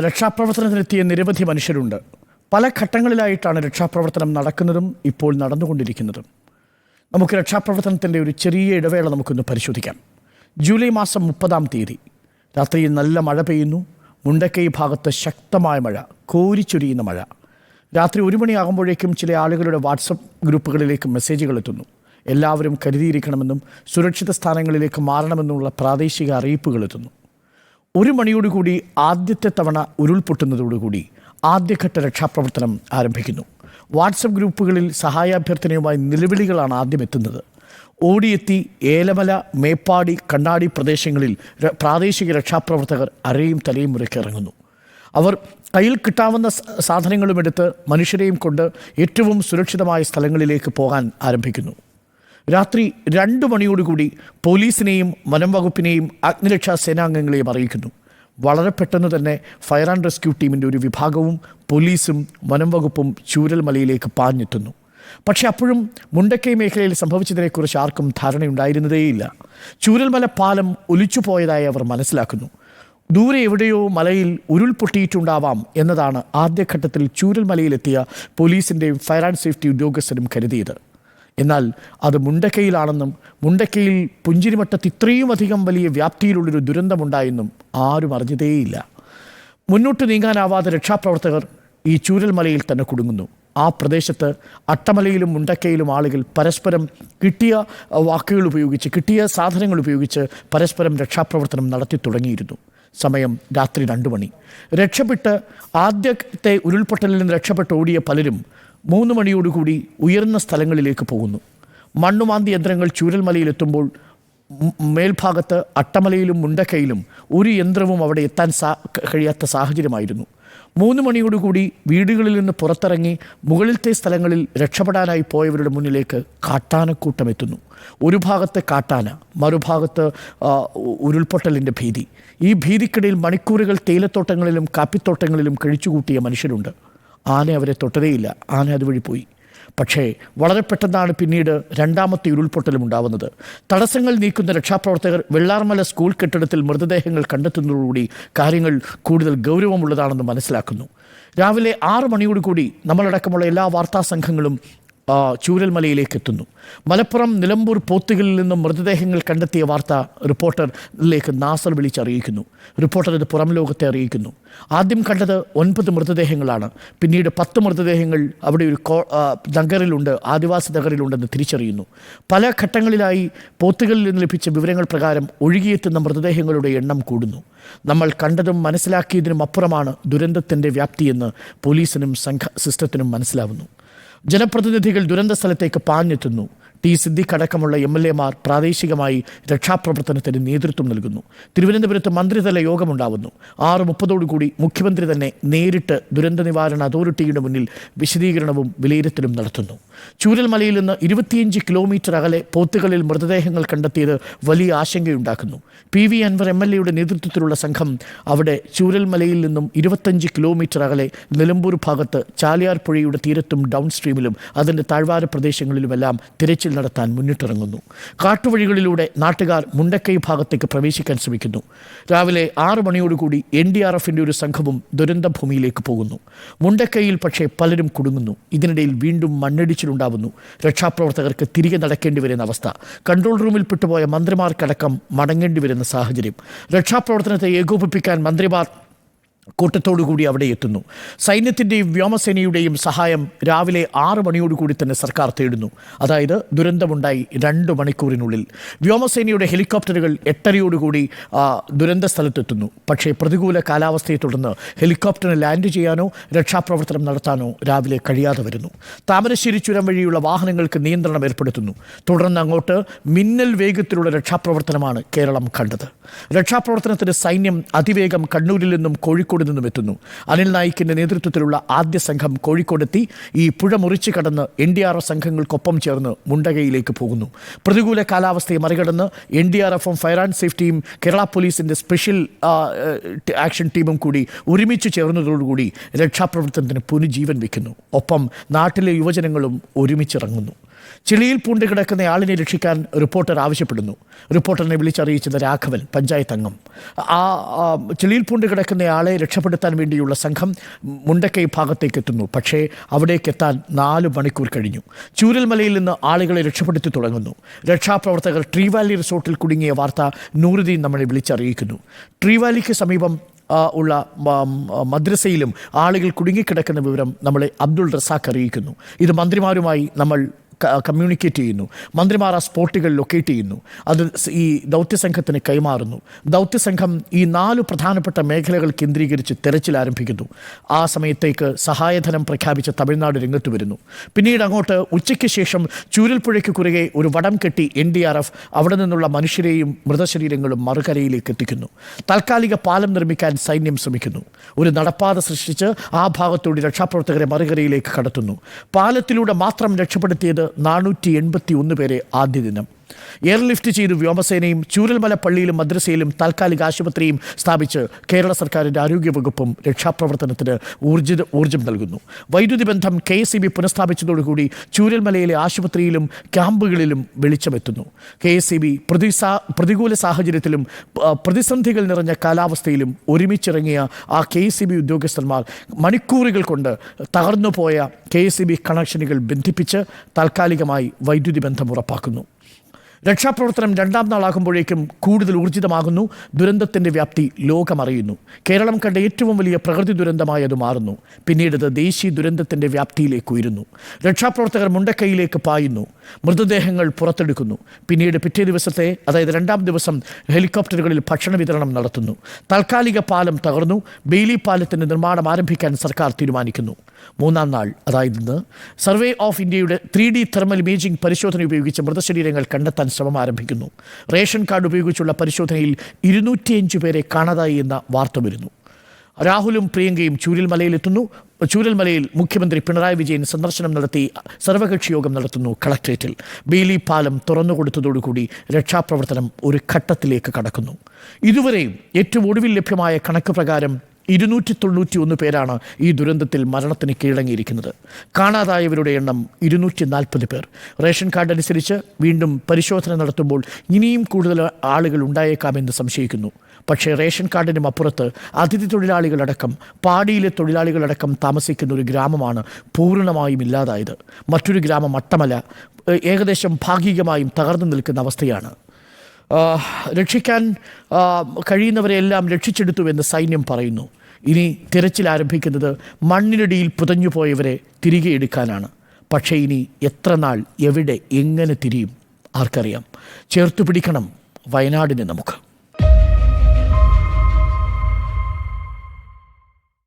രക്ഷാപ്രവർത്തനത്തിനെത്തിയ നിരവധി മനുഷ്യരുണ്ട്. പല ഘട്ടങ്ങളിലായിട്ടാണ് രക്ഷാപ്രവർത്തനം നടക്കുന്നതും ഇപ്പോൾ നടന്നുകൊണ്ടിരിക്കുന്നതും. നമുക്ക് രക്ഷാപ്രവർത്തനത്തിന്റെ ഒരു ചെറിയ ഇടവേള നമുക്കൊന്ന് പരിശോധിക്കാം. ജൂലൈ മാസം മുപ്പതാം തീയതി. രാത്രിയിൽ നല്ല മഴ പെയ്യുന്നു. മുണ്ടക്കൈ ഭാഗത്ത് ശക്തമായ മഴ കോരിച്ചൊരിയുന്ന മഴ. രാത്രി ഒരു മണിയാകുമ്പോഴേക്കും ചില ആളുകളുടെ വാട്സപ്പ് ഗ്രൂപ്പുകളിലേക്ക് മെസ്സേജുകൾ എത്തുന്നു. എല്ലാവരും കരുതിയിരിക്കണമെന്നും സുരക്ഷിത സ്ഥാനങ്ങളിലേക്ക് മാറണമെന്നുമുള്ള പ്രാദേശിക അറിയിപ്പുകൾ എത്തുന്നു. ഒരു മണിയോടുകൂടി ആദ്യത്തെ തവണ ഉരുൾപൊട്ടുന്നതോടുകൂടി ആദ്യഘട്ട രക്ഷാപ്രവർത്തനം ആരംഭിക്കുന്നു. വാട്സപ്പ് ഗ്രൂപ്പുകളിൽ സഹായാഭ്യർത്ഥനയുമായി നിലവിളികളാണ് ആദ്യം എത്തുന്നത് ഓടിയെത്തി ഏലമല മേപ്പാടി കണ്ണാടി പ്രദേശങ്ങളിൽ പ്രാദേശിക രക്ഷാപ്രവർത്തകർ അരയും തലയും മുറയ്ക്ക് അവർ കയ്യിൽ കിട്ടാവുന്ന സാധനങ്ങളുമെടുത്ത് മനുഷ്യരെയും കൊണ്ട് ഏറ്റവും സുരക്ഷിതമായ സ്ഥലങ്ങളിലേക്ക് പോകാൻ ആരംഭിക്കുന്നു. രാത്രി രണ്ട് മണിയോടുകൂടി പോലീസിനെയും വനം വകുപ്പിനെയും അഗ്നിരക്ഷാ സേനാംഗങ്ങളെയും അറിയിക്കുന്നു. വളരെ പെട്ടെന്ന് തന്നെ ഫയർ ആൻഡ് റെസ്ക്യൂ ടീമിന്റെ ഒരു വിഭാഗവും പോലീസും വനം വകുപ്പും ചൂരൽമലയിലേക്ക് പാഞ്ഞെത്തുന്നു. പക്ഷേ അപ്പോഴും മുണ്ടക്കൈ മേഖലയിൽ സംഭവിച്ചതിനെക്കുറിച്ച് ആർക്കും ധാരണയുണ്ടായിരുന്നതേയില്ല. ചൂരൽമല പാലം ഒലിച്ചുപോയതായി അവർ മനസ്സിലാക്കുന്നു. ദൂരെ എവിടെയോ മലയിൽ ഉരുൾപൊട്ടിയിട്ടുണ്ടാവാം എന്നതാണ് ആദ്യഘട്ടത്തിൽ ചൂരൽമലയിലെത്തിയ പോലീസിന്റെയും ഫയർ ആൻഡ് സേഫ്റ്റി ഉദ്യോഗസ്ഥരും കരുതിയത്. എന്നാൽ അത് മുണ്ടക്കയിലാണെന്നും മുണ്ടക്കയിൽ പുഞ്ചിരിമട്ടത്ത് ഇത്രയും അധികം വലിയ വ്യാപ്തിയിലുള്ളൊരു ദുരന്തമുണ്ടായെന്നും ആരും അറിഞ്ഞതേയില്ല. മുന്നോട്ട് നീങ്ങാനാവാതെ രക്ഷാപ്രവർത്തകർ ഈ ചൂരൽമലയിൽ തന്നെ കുടുങ്ങുന്നു. ആ പ്രദേശത്ത് അട്ടമലയിലും മുണ്ടക്കയിലും ആളുകൾ പരസ്പരം കിട്ടിയ വാക്കുകൾ ഉപയോഗിച്ച് കിട്ടിയ സാധനങ്ങൾ ഉപയോഗിച്ച് പരസ്പരം രക്ഷാപ്രവർത്തനം നടത്തി തുടങ്ങിയിരുന്നു. സമയം രാത്രി രണ്ടു മണി. രക്ഷപ്പെട്ട് ആദ്യത്തെ ഉരുൾപൊട്ടലിൽ നിന്ന് രക്ഷപ്പെട്ട് ഓടിയ പലരും മൂന്ന് മണിയോടുകൂടി ഉയർന്ന സ്ഥലങ്ങളിലേക്ക് പോകുന്നു. മണ്ണുമാന്തി യന്ത്രങ്ങൾ ചൂരൽമലയിലെത്തുമ്പോൾ മേൽഭാഗത്ത് അട്ടമലയിലും മുണ്ടക്കയിലും ഒരു യന്ത്രവും അവിടെ എത്താൻ സാ കഴിയാത്ത സാഹചര്യമായിരുന്നു. മൂന്ന് മണിയോടുകൂടി വീടുകളിൽ നിന്ന് പുറത്തിറങ്ങി മുകളിലത്തെ സ്ഥലങ്ങളിൽ രക്ഷപ്പെടാനായി പോയവരുടെ മുന്നിലേക്ക് കാട്ടാനക്കൂട്ടം എത്തുന്നു ഒരു ഭാഗത്ത് കാട്ടാന മറുഭാഗത്ത് ഉരുൾപൊട്ടലിന്റെ ഭീതി. ഈ ഭീതിക്കിടയിൽ മണിക്കൂറുകൾ തേയിലത്തോട്ടങ്ങളിലും കാപ്പിത്തോട്ടങ്ങളിലും കഴിച്ചുകൂട്ടിയ മനുഷ്യരുണ്ട്. ആന അവരെ തൊട്ടതേയില്ല. ആന അതുവഴി പോയി. പക്ഷേ വളരെ പെട്ടെന്നാണ് പിന്നീട് രണ്ടാമത്തെ ഉരുൾപൊട്ടലും ഉണ്ടാവുന്നത്. തടസ്സങ്ങൾ നീക്കുന്ന രക്ഷാപ്രവർത്തകർ വെള്ളാർമല സ്കൂൾ കെട്ടിടത്തിൽ മൃതദേഹങ്ങൾ കണ്ടെത്തുന്നതോടുകൂടി കാര്യങ്ങൾ കൂടുതൽ ഗൗരവമുള്ളതാണെന്ന് മനസ്സിലാക്കുന്നു. രാവിലെ ആറ് മണിയോടുകൂടി നമ്മളടക്കമുള്ള എല്ലാ വാർത്താ സംഘങ്ങളും ചൂരൽമലയിലേക്ക് എത്തുന്നു. മലപ്പുറം നിലമ്പൂർ പോത്തുകളിൽ നിന്നും മൃതദേഹങ്ങൾ കണ്ടെത്തിയ വാർത്ത റിപ്പോർട്ടറിലേക്ക് നാസർ വിളിച്ചറിയിക്കുന്നു. റിപ്പോർട്ടർ ഇത് പുറം ലോകത്തെ അറിയിക്കുന്നു. ആദ്യം കണ്ടത് ഒൻപത് മൃതദേഹങ്ങളാണ്. പിന്നീട് പത്ത് മൃതദേഹങ്ങൾ അവിടെ ഒരു കോ നഗറിലുണ്ട് ആദിവാസി നഗറിലുണ്ടെന്ന് തിരിച്ചറിയുന്നു. പല ഘട്ടങ്ങളിലായി പോത്തുകളിൽ നിന്ന് ലഭിച്ച വിവരങ്ങൾ പ്രകാരം ഒഴുകിയെത്തുന്ന മൃതദേഹങ്ങളുടെ എണ്ണം കൂടുന്നു. നമ്മൾ കണ്ടതും മനസ്സിലാക്കിയതിനും അപ്പുറമാണ് ദുരന്തത്തിന്റെ വ്യാപ്തിയെന്ന് പോലീസിനും സംഘ സിസ്റ്റത്തിനും മനസ്സിലാവുന്നു. ജനപ്രതിനിധികൾ ദുരന്ത സ്ഥലത്തേക്ക് പാഞ്ഞെത്തുന്നു. ടി സിദ്ദിഖ് അടക്കമുള്ള എം എൽ എമാർ പ്രാദേശികമായി രക്ഷാപ്രവർത്തനത്തിന് നേതൃത്വം നൽകുന്നു. തിരുവനന്തപുരത്ത് മന്ത്രിതല യോഗമുണ്ടാവുന്നു. ആറ് മുപ്പതോടുകൂടി മുഖ്യമന്ത്രി തന്നെ നേരിട്ട് ദുരന്ത നിവാരണ അതോറിറ്റിയുടെ മുന്നിൽ വിശദീകരണവും വിലയിരുത്തലും നടത്തുന്നു. ചൂരൽമലയിൽ നിന്ന് ഇരുപത്തിയഞ്ച് കിലോമീറ്റർ അകലെ പോത്തുകളിൽ മൃതദേഹങ്ങൾ കണ്ടെത്തിയത് വലിയ ആശങ്കയുണ്ടാക്കുന്നു. P V Anvar M L എയുടെ നേതൃത്വത്തിലുള്ള സംഘം അവിടെ ചൂരൽമലയിൽ നിന്നും ഇരുപത്തഞ്ച് കിലോമീറ്റർ അകലെ നിലമ്പൂർ ഭാഗത്ത് ചാലിയാർ പുഴയുടെ തീരത്തും ഡൗൺ സ്ട്രീമിലും അതിന്റെ താഴ്വാര പ്രദേശങ്ങളിലുമെല്ലാം തിരച്ചിൽ നടത്താൻ മുന്നിട്ടിറങ്ങുന്നു. കാട്ടുവഴികളിലൂടെ നാട്ടുകാർ മുണ്ടക്കൈ ഭാഗത്തേക്ക് പ്രവേശിക്കാൻ ശ്രമിക്കുന്നു. രാവിലെ ആറ് മണിയോടുകൂടി എൻ ഡി ആർ എഫിന്റെ ഒരു സംഘവും ദുരന്തഭൂമിയിലേക്ക് പോകുന്നു. മുണ്ടക്കൈയിൽ പക്ഷേ പലരും കുടുങ്ങുന്നു. ഇതിനിടയിൽ വീണ്ടും മണ്ണിടിച്ചിലുണ്ടാവുന്നു. രക്ഷാപ്രവർത്തകർക്ക് തിരികെ നടക്കേണ്ടി വരുന്ന അവസ്ഥ. കൺട്രോൾ റൂമിൽ പെട്ടുപോയ മന്ത്രിമാർക്കടക്കം മടങ്ങേണ്ടി വരുന്ന സാഹചര്യം. രക്ഷാപ്രവർത്തനത്തെ ഏകോപിപ്പിക്കാൻ മന്ത്രിമാർ കൂട്ടത്തോടുകൂടി അവിടെ എത്തുന്നു. സൈന്യത്തിന്റെയും വ്യോമസേനയുടെയും സഹായം രാവിലെ ആറ് മണിയോടുകൂടി തന്നെ സർക്കാർ തേടുന്നു. അതായത് ദുരന്തമുണ്ടായി രണ്ട് മണിക്കൂറിനുള്ളിൽ. വ്യോമസേനയുടെ ഹെലികോപ്റ്ററുകൾ എട്ടരയോടുകൂടി ദുരന്ത സ്ഥലത്തെത്തുന്നു. പക്ഷേ പ്രതികൂല കാലാവസ്ഥയെ തുടർന്ന് ഹെലികോപ്റ്ററിന് ലാൻഡ് ചെയ്യാനോ രക്ഷാപ്രവർത്തനം നടത്താനോ രാവിലെ കഴിയാതെ വരുന്നു. താമരശ്ശേരി ചുരം വഴിയുള്ള വാഹനങ്ങൾക്ക് നിയന്ത്രണം ഏർപ്പെടുത്തുന്നു. തുടർന്ന് അങ്ങോട്ട് മിന്നൽ വേഗത്തിലുള്ള രക്ഷാപ്രവർത്തനമാണ് കേരളം കണ്ടത്. രക്ഷാപ്രവർത്തനത്തിന് സൈന്യം അതിവേഗം കണ്ണൂരിൽ നിന്നും കോഴിക്കോട് നിന്നും എത്തുന്നു. അനിൽ നായിക്കിന്റെ നേതൃത്വത്തിലുള്ള ആദ്യ സംഘം കോഴിക്കോടെത്തി ഈ പുഴ മുറിച്ചു കടന്ന് എൻ ഡി ആർ എഫ് സംഘങ്ങൾക്കൊപ്പം ചേർന്ന് മുണ്ടകയിലേക്ക് പോകുന്നു. പ്രതികൂല കാലാവസ്ഥയെ മറികടന്ന് എൻ ഡി ആർ എഫും ഫയർ ആൻഡ് സേഫ്റ്റിയും കേരള പോലീസിന്റെ സ്പെഷ്യൽ ആക്ഷൻ ടീമും കൂടി ഒരുമിച്ച് ചേർന്നതോടുകൂടി രക്ഷാപ്രവർത്തനത്തിന് പുനഃജീവൻ വയ്ക്കുന്നു. ഒപ്പം നാട്ടിലെ യുവജനങ്ങളും ഒരുമിച്ചിറങ്ങുന്നു. ചെളിയിൽ പൂണ്ട് കിടക്കുന്ന ആളിനെ രക്ഷിക്കാൻ റിപ്പോർട്ടർ ആവശ്യപ്പെടുന്നു. റിപ്പോർട്ടറിനെ വിളിച്ചറിയിച്ചത് രാഘവൻ പഞ്ചായത്ത് അംഗം. ആ ചെളിയിൽ പൂണ്ട് കിടക്കുന്ന ആളെ രക്ഷപ്പെടുത്താൻ വേണ്ടിയുള്ള സംഘം മുണ്ടക്കൈ ഭാഗത്തേക്ക് എത്തുന്നു. പക്ഷേ അവിടേക്ക് എത്താൻ നാല് മണിക്കൂർ കഴിഞ്ഞു. ചൂരൽമലയിൽ നിന്ന് ആളുകളെ രക്ഷപ്പെടുത്തി തുടങ്ങുന്നു. രക്ഷാപ്രവർത്തകർ ട്രീ വാലി റിസോർട്ടിൽ കുടുങ്ങിയ വാർത്ത നൂറുദീൻ നമ്മളെ വിളിച്ചറിയിക്കുന്നു. ട്രീ വാലിക്ക് സമീപം ഉള്ള മദ്രസയിലും ആളുകൾ കുടുങ്ങിക്കിടക്കുന്ന വിവരം നമ്മളെ അബ്ദുൾ റസാഖ് അറിയിക്കുന്നു. ഇത് മന്ത്രിമാരുമായി നമ്മൾ കമ്മ്യൂണിക്കേറ്റ് ചെയ്യുന്നു. മന്ത്രിമാർ ആ സ്പോട്ടുകൾ ലൊക്കേറ്റ് ചെയ്യുന്നു. അത് ഈ ദൗത്യസംഘത്തിന് കൈമാറുന്നു. ദൗത്യസംഘം ഈ നാല് പ്രധാനപ്പെട്ട മേഖലകൾ കേന്ദ്രീകരിച്ച് തെരച്ചിൽ ആരംഭിക്കുന്നു. ആ സമയത്തേക്ക് സഹായധനം പ്രഖ്യാപിച്ച തമിഴ്നാട് രംഗത്ത് വരുന്നു. പിന്നീട് അങ്ങോട്ട് ഉച്ചയ്ക്ക് ശേഷം ചൂരൽപ്പുഴയ്ക്ക് കുറുകെ ഒരു വടം കെട്ടി എൻ ഡി ആർ എഫ് അവിടെ നിന്നുള്ള മനുഷ്യരെയും മൃതശരീരങ്ങളും മറുകരയിലേക്ക് എത്തിക്കുന്നു. താൽക്കാലിക പാലം നിർമ്മിക്കാൻ സൈന്യം ശ്രമിക്കുന്നു. ഒരു നടപ്പാത സൃഷ്ടിച്ച് ആ ഭാഗത്തൂടെ രക്ഷാപ്രവർത്തകരെ മറുകരയിലേക്ക് കടത്തുന്നു. പാലത്തിലൂടെ മാത്രം രക്ഷപ്പെടുത്തിയത് നാനൂറ്റി എൺപത്തി ഒന്ന് പേരെ ആദ്യ ദിനം എയർലിഫ്റ്റ് ചെയ്ത് വ്യോമസേനയും ചൂരൽമല പള്ളിയിലും മദ്രസയിലും താൽക്കാലിക ആശുപത്രിയും സ്ഥാപിച്ച് കേരള സർക്കാരിന്റെ ആരോഗ്യവകുപ്പും രക്ഷാപ്രവർത്തനത്തിന് ഊർജിത ഊർജം നൽകുന്നു. വൈദ്യുതി ബന്ധം കെ എസ് ബി പുനഃസ്ഥാപിച്ചതോടുകൂടി ചൂരൽമലയിലെ ആശുപത്രിയിലും ക്യാമ്പുകളിലും വെളിച്ചമെത്തുന്നു. കെ എസ് ബി പ്രതിസാ പ്രതികൂല സാഹചര്യത്തിലും പ്രതിസന്ധികൾ നിറഞ്ഞ കാലാവസ്ഥയിലും ഒരുമിച്ചിറങ്ങിയ ആ കെ എസ് ബി ഉദ്യോഗസ്ഥന്മാർ മണിക്കൂറുകൾ കൊണ്ട് തകർന്നുപോയ കെ എസ് ബി കണക്ഷനുകൾ ബന്ധിപ്പിച്ച് താൽക്കാലികമായി വൈദ്യുതി ബന്ധം ഉറപ്പാക്കുന്നു. രക്ഷാപ്രവർത്തനം രണ്ടാം നാളാകുമ്പോഴേക്കും കൂടുതൽ ഊർജിതമാകുന്നു. ദുരന്തത്തിന്റെ വ്യാപ്തി ലോകമറിയുന്നു. കേരളം കണ്ട ഏറ്റവും വലിയ പ്രകൃതി ദുരന്തമായി അത് മാറുന്നു. പിന്നീട് അത് ദേശീയ ദുരന്തത്തിന്റെ വ്യാപ്തിയിലേക്ക് ഉയരുന്നു. രക്ഷാപ്രവർത്തകർ മുണ്ടക്കൈയിലേക്ക് പായുന്നു. മൃതദേഹങ്ങൾ പുറത്തെടുക്കുന്നു. പിന്നീട് പിറ്റേ ദിവസത്തെ അതായത് രണ്ടാം ദിവസം ഹെലികോപ്റ്ററുകളിൽ ഭക്ഷണ വിതരണം നടത്തുന്നു. താൽക്കാലിക പാലം തകർന്നു. ബെയിലി പാലത്തിന്റെ നിർമ്മാണം ആരംഭിക്കാൻ സർക്കാർ തീരുമാനിക്കുന്നു. മൂന്നാം നാൾ അതായത് സർവേ ഓഫ് ഇന്ത്യയുടെ ത്രീ ഡി തെർമൽ ഇമേജിംഗ് പരിശോധന ഉപയോഗിച്ച് മൃതശരീരങ്ങൾ കണ്ടെത്താൻ ശ്രമം ആരംഭിക്കുന്നു. റേഷൻ കാർഡ് ഉപയോഗിച്ചുള്ള പരിശോധനയിൽ ഇരുന്നൂറ്റിയഞ്ച് പേരെ കാണാതായി എന്ന വാർത്ത വരുന്നു. രാഹുലും പ്രിയങ്കയും ചൂരൽമലയിലെത്തുന്നു. ചൂരൽമലയിൽ മുഖ്യമന്ത്രി പിണറായി വിജയൻ സന്ദർശനം നടത്തി സർവകക്ഷി യോഗം നടത്തുന്നു കളക്ട്രേറ്റിൽ. ബെയിലി പാലം തുറന്നുകൊടുത്തതോടുകൂടി രക്ഷാപ്രവർത്തനം ഒരു ഘട്ടത്തിലേക്ക് കടക്കുന്നു. ഇതുവരെയും ഏറ്റവും ഒടുവിൽ ലഭ്യമായ കണക്ക് പ്രകാരം ഇരുന്നൂറ്റി തൊണ്ണൂറ്റി ഒന്ന് പേരാണ് ഈ ദുരന്തത്തിൽ മരണത്തിന് കീഴടങ്ങിയിരിക്കുന്നത്. കാണാതായവരുടെ എണ്ണം ഇരുന്നൂറ്റി നാൽപ്പത് പേർ. റേഷൻ കാർഡ് അനുസരിച്ച് വീണ്ടും പരിശോധന നടത്തുമ്പോൾ ഇനിയും കൂടുതൽ ആളുകൾ ഉണ്ടായേക്കാമെന്ന് സംശയിക്കുന്നു. പക്ഷേ റേഷൻ കാർഡിനും അപ്പുറത്ത് അതിഥി തൊഴിലാളികളടക്കം പാടിയിലെ തൊഴിലാളികളടക്കം താമസിക്കുന്ന ഒരു ഗ്രാമമാണ് പൂർണമായും ഇല്ലാതായത്. മറ്റൊരു ഗ്രാമം അട്ടമല ഏകദേശം ഭാഗികമായും തകർന്നു നിൽക്കുന്ന അവസ്ഥയാണ്. രക്ഷിക്കാൻ കഴിയുന്നവരെയെല്ലാം രക്ഷിച്ചെടുത്തുവെന്ന് സൈന്യം പറയുന്നു. ഇനി തിരച്ചിൽ ആരംഭിക്കുന്നത് മണ്ണിനടിയിൽ പുതഞ്ഞുപോയവരെ തിരികെ എടുക്കാനാണ്. പക്ഷേ ഇനി എത്ര നാൾ എവിടെ എങ്ങനെ തിരിയും? ആർക്കറിയാം. ചേർത്തു പിടിക്കണം വയനാടിനെ നമുക്ക്.